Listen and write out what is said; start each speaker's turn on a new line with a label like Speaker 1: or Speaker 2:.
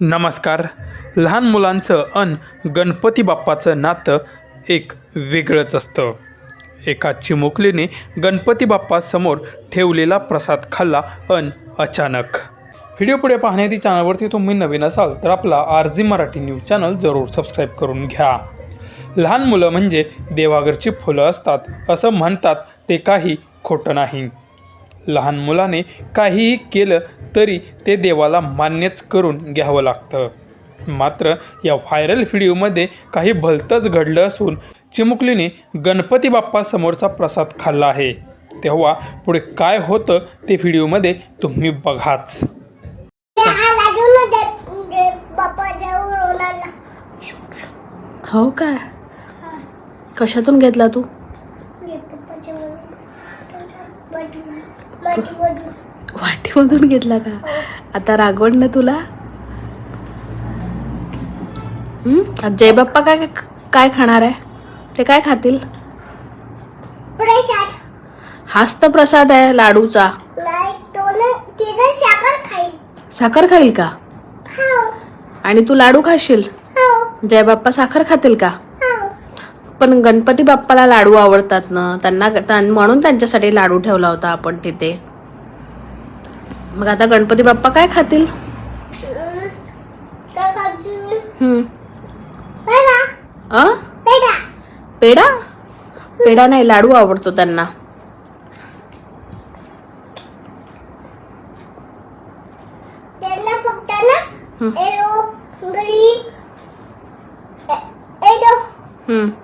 Speaker 1: नमस्कार. लहान मुलांचं अन गणपती बाप्पाचं नातं एक वेगळंच असतं. एका चिमुकलीने गणपती बाप्पासमोर ठेवलेला प्रसाद खाल्ला अन अचानक. व्हिडिओ पुढे पाहण्याआधी चॅनलवरती तुम्ही नवीन असाल तर आपला R G Marathi news channel जरूर सबस्क्राईब करून घ्या. लहान मुलं म्हणजे देवाघरची फुलं असतात असं म्हणतात ते काही खोटं नाही. लहान मुलाने काहीही केलं तरी ते देवाला मान्यच करून घ्यावं लागतं. मात्र या व्हायरल व्हिडिओमध्ये काही भलतंच घडलं असून चिमुकलीने गणपती बाप्पासमोरचा प्रसाद खाल्ला आहे. तेव्हा पुढे काय होतं ते व्हिडिओमध्ये तुम्ही बघाच.
Speaker 2: हो काय कशातून घेतला तू? वाटीमधून घेतला का? आता रागवण ना तुला. हं? जय बाप्पा काय काय खाणार आहे? ते काय खातील? हाच तर प्रसाद आहे लाडूचा. साखर खाईल. का? आणि तू लाडू खाशील? जय बाप्पा साखर खातील का? पण गणपती बाप्पाला लाडू आवडतात ना? त्यांना त्यां- म्हणून त्यांच्यासाठी लाडू ठेवला होता आपण तिथे. मग आता गणपती बाप्पा काय खातील? हम्म. अ? पेढा? पेढा नाही लाडू आवडतो त्यांना. हम्म.